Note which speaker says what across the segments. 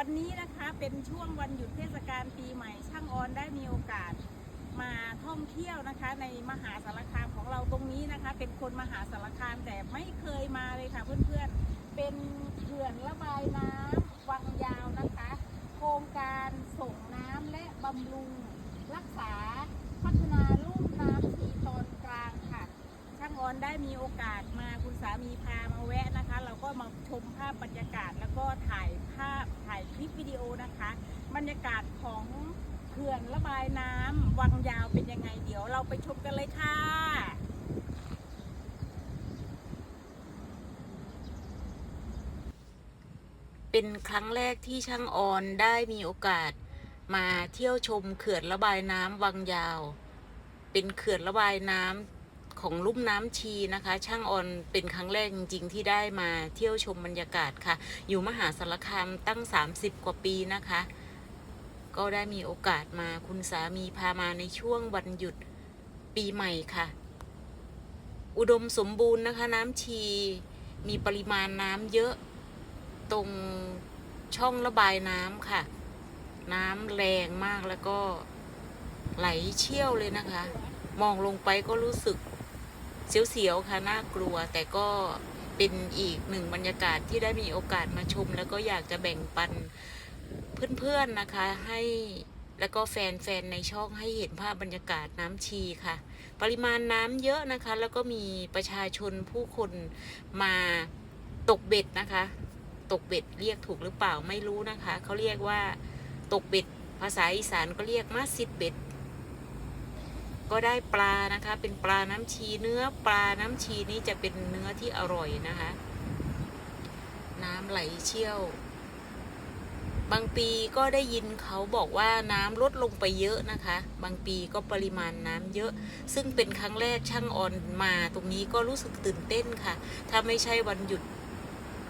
Speaker 1: วันนี้นะคะเป็นช่วงวันหยุดเทศกาลปีใหม่ ช่างออนได้มีโอกาสมาท่องเที่ยวนะคะ ในมหาสารคามของเราตรงนี้นะคะ เป็นคนมหาสารคามแต่ไม่เคยมาเลยค่ะเพื่อนๆเป็นเขื่อนระบายน้ำวังยาวนะคะ โครงการส่งน้ำและบำรุง รักษาพัฒนาลุ่มน้ำทีตอนกลางค่ะ ช่างออนได้มีโอกาสมาคุณสามีพามาแวะ มาชมภาพบรรยากาศแล้วก็ถ่ายภาพถ่ายคลิปวิดีโอนะคะ บรรยากาศของเขื่อนระบายน้ำวังยาวเป็นยังไงเดี๋ยวเราไปชมกันเลยค่ะ
Speaker 2: เป็นครั้งแรกที่ช่างออนได้มีโอกาสมาเที่ยวชมเขื่อนระบายน้ำวังยาว เป็นเขื่อนระบายน้ำ ของลุ่มน้ำชีนะคะ ช่างออนเป็นครั้งแรกจริงๆที่ได้มาเที่ยวชมบรรยากาศค่ะ อยู่มหาสารคามตั้ง 30 กว่าปีนะคะ ก็ได้มีโอกาสมาคุณสามีพามาในช่วงวันหยุดปีใหม่ค่ะ อุดมสมบูรณ์นะคะ น้ำชีมีปริมาณน้ำเยอะตรงช่องระบายน้ำค่ะ น้ำแรงมากแล้วก็ไหลเชี่ยวเลยนะคะ มองลงไปก็รู้สึก เสียวๆค่ะน่ากลัว แต่ก็เป็นอีกหนึ่งบรรยากาศที่ได้มีโอกาสมาชม แล้วก็อยากจะแบ่งปันเพื่อนๆนะคะให้แล้วก็แฟนๆในช่องให้เห็นภาพบรรยากาศน้ำชีค่ะ ปริมาณน้ำเยอะนะคะ แล้วก็มีประชาชนผู้คนมาตกเบ็ดนะคะ ตกเบ็ดเรียกถูกหรือเปล่าไม่รู้นะคะ เขาเรียกว่าตกเบ็ดภาษาอีสานก็เรียกมาสิดเบ็ด ก็ได้ปลานะคะ เป็นปลาน้ำชีเนื้อปลาน้ำชีนี้จะเป็นเนื้อที่อร่อยนะคะ น้ำไหลเชี่ยว บางปีก็ได้ยินเขาบอกว่าน้ำลดลงไปเยอะนะคะ บางปีก็ปริมาณน้ำเยอะ ซึ่งเป็นครั้งแรกช่างออนมาตรงนี้ก็รู้สึกตื่นเต้นค่ะ ถ้าไม่ใช่วันหยุด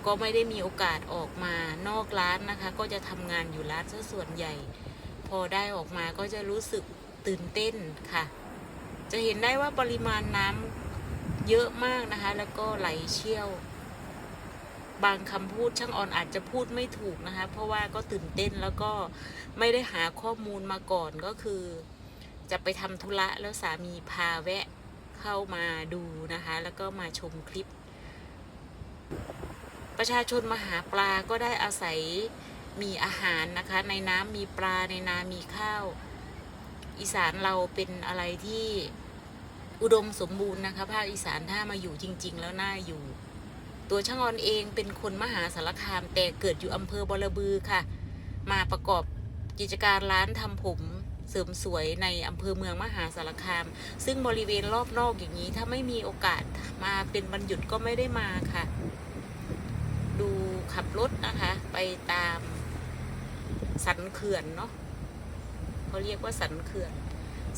Speaker 2: ก็ไม่ได้มีโอกาสออกมานอกร้านนะคะ ก็จะทำงานอยู่ร้านซะส่วนใหญ่ พอได้ออกมาก็จะรู้สึกตื่นเต้นค่ะ จะเห็นได้ว่าปริมาณน้ำเยอะมากนะคะ แล้วก็ไหลเชี่ยว บางคำพูดช่างออนอาจจะพูดไม่ถูกนะคะ เพราะว่าก็ตื่นเต้นแล้วก็ไม่ได้หาข้อมูลมาก่อนก็คือ จะไปทำธุระแล้วสามีพาแวะเข้ามาดูนะคะ แล้วก็มาชมคลิป ประชาชนมาหาปลาก็ได้อาศัยมีอาหารนะคะ ในน้ำมีปลาในนามีข้าว อีสานเราเป็นอะไรที่อุดมสมบูรณ์นะคะภาคอีสานถ้ามาอยู่จริง ๆ แล้วน่าอยู่ ตัวช่างออนเองเป็นคนมหาสารคาม แต่เกิดอยู่อำเภอบอระบือค่ะ มาประกอบกิจการร้านทำผมเสริมสวยในอำเภอเมืองมหาสารคาม ซึ่งบริเวณรอบนอกอย่างนี้ ถ้าไม่มีโอกาสมาเป็นวันหยุดก็ไม่ได้มาค่ะ ดูขับรถนะคะ ไปตามสันเขื่อนเนาะ เขาเรียกว่าสันเขื่อน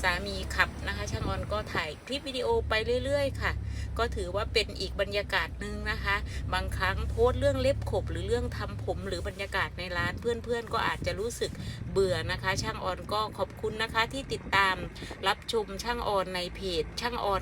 Speaker 2: สามีขับนะคะช่างออนก็ถ่ายคลิปวิดีโอไปเรื่อยๆ ค่ะ ก็ถือว่าเป็นอีกบรรยากาศหนึ่งนะคะ บางครั้งโพสต์เรื่องเล็บขบหรือเรื่องทำผมหรือบรรยากาศในร้านเพื่อนๆ ก็อาจจะรู้สึกเบื่อนะคะ ช่างออนก็ขอบคุณนะคะที่ติดตามรับชมช่างออนในเพจช่างออน